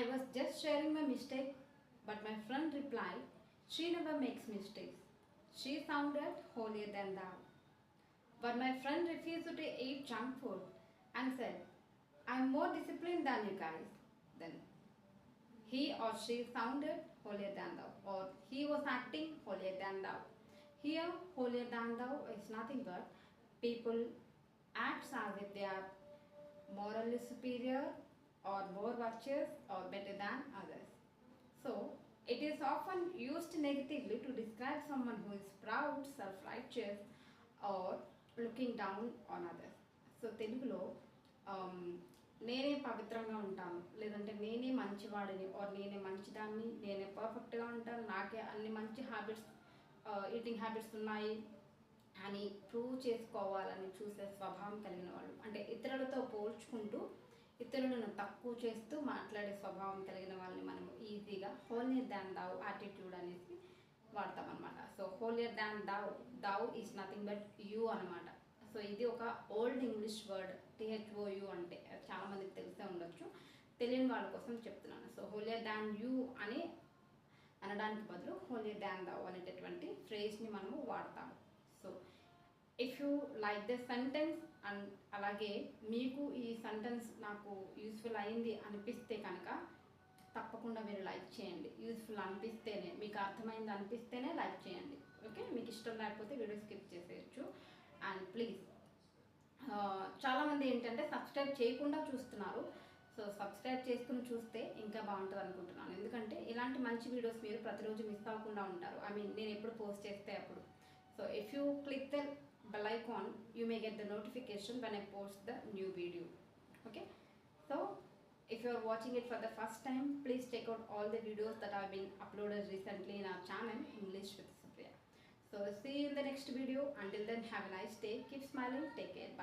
I was just sharing my mistake, but my friend replied, She never makes mistakes. She sounded holier than thou. But my friend refused to eat junk food and said, I'm more disciplined than you guys. Then he or she sounded holier than thou, or he was acting holier than thou. Here, holier than thou is nothing but people acts as if they are morally superior or more virtuous or better than others. So, it is often used negatively to describe someone who is proud, self righteous, or looking down on others. So తెలుగులో నేనే పవిత్రంగా ఉంటాను లేదంటే నేనే మంచివాడిని are నేనే మంచిదాన్ని నేనే పర్ఫెక్ట్గా ఉంటాను నాకే అన్ని మంచి హ్యాబిట్స్ ఈటింగ్ హ్యాబిట్స్ ఉన్నాయి అని ప్రూవ్ చేసుకోవాలని చూసే స్వభావం కలిగిన వాళ్ళు అంటే ఇతరులతో పోల్చుకుంటూ ఇతరులను తక్కువ చేస్తూ మాట్లాడే స్వభావం కలిగిన వాళ్ళని మనం ఈజీగా హోలియర్ దాన్ దావ్ యాటిట్యూడ్ అనేసి వాడతాం అనమాట so holier than thou thou is nothing but you అనమాట సో ఇది ఒక ఓల్డ్ ఇంగ్లీష్ వర్డ్ టిహెచ్ఓయు అంటే చాలామందికి తెలిసే ఉండొచ్చు. తెలియని వాళ్ళ కోసం చెప్తున్నాను. సో హోలియర్ దాన్ యూ అని అనడానికి బదులు హోలియర్ దాన్ దావ్ అనేటటువంటి ఫ్రేజ్ని మనము వాడతాము. If you like the sentence and అలాగే మీకు ఈ సెంటెన్స్ నాకు యూస్ఫుల్ అయింది అనిపిస్తే కనుక తప్పకుండా మీరు లైక్ చేయండి. యూస్ఫుల్ అనిపిస్తేనే మీకు అర్థమైంది అనిపిస్తేనే లైక్ చేయండి. ఓకే మీకు ఇష్టం లేకపోతే వీడియో స్కిప్ చేసేయచ్చు. అండ్ ప్లీజ్ చాలామంది ఏంటంటే సబ్స్క్రైబ్ చేయకుండా చూస్తున్నారు. సో సబ్స్క్రైబ్ చేసుకుని చూస్తే ఇంకా బాగుంటుంది అనుకుంటున్నాను. ఎందుకంటే ఇలాంటి మంచి వీడియోస్ మీరు ప్రతిరోజు మిస్ అవ్వకుండా ఉంటారు. ఐ మీన్ నేను ఎప్పుడు పోస్ట్ చేస్తే అప్పుడు. So if you click the bell icon you may get the notification when I post the new video. Okay? So if you are watching it for the first time please check out all the videos that have been uploaded recently in our channel English with Supriya so see you in the next video. Until then have a nice day. Keep smiling. Take care. Bye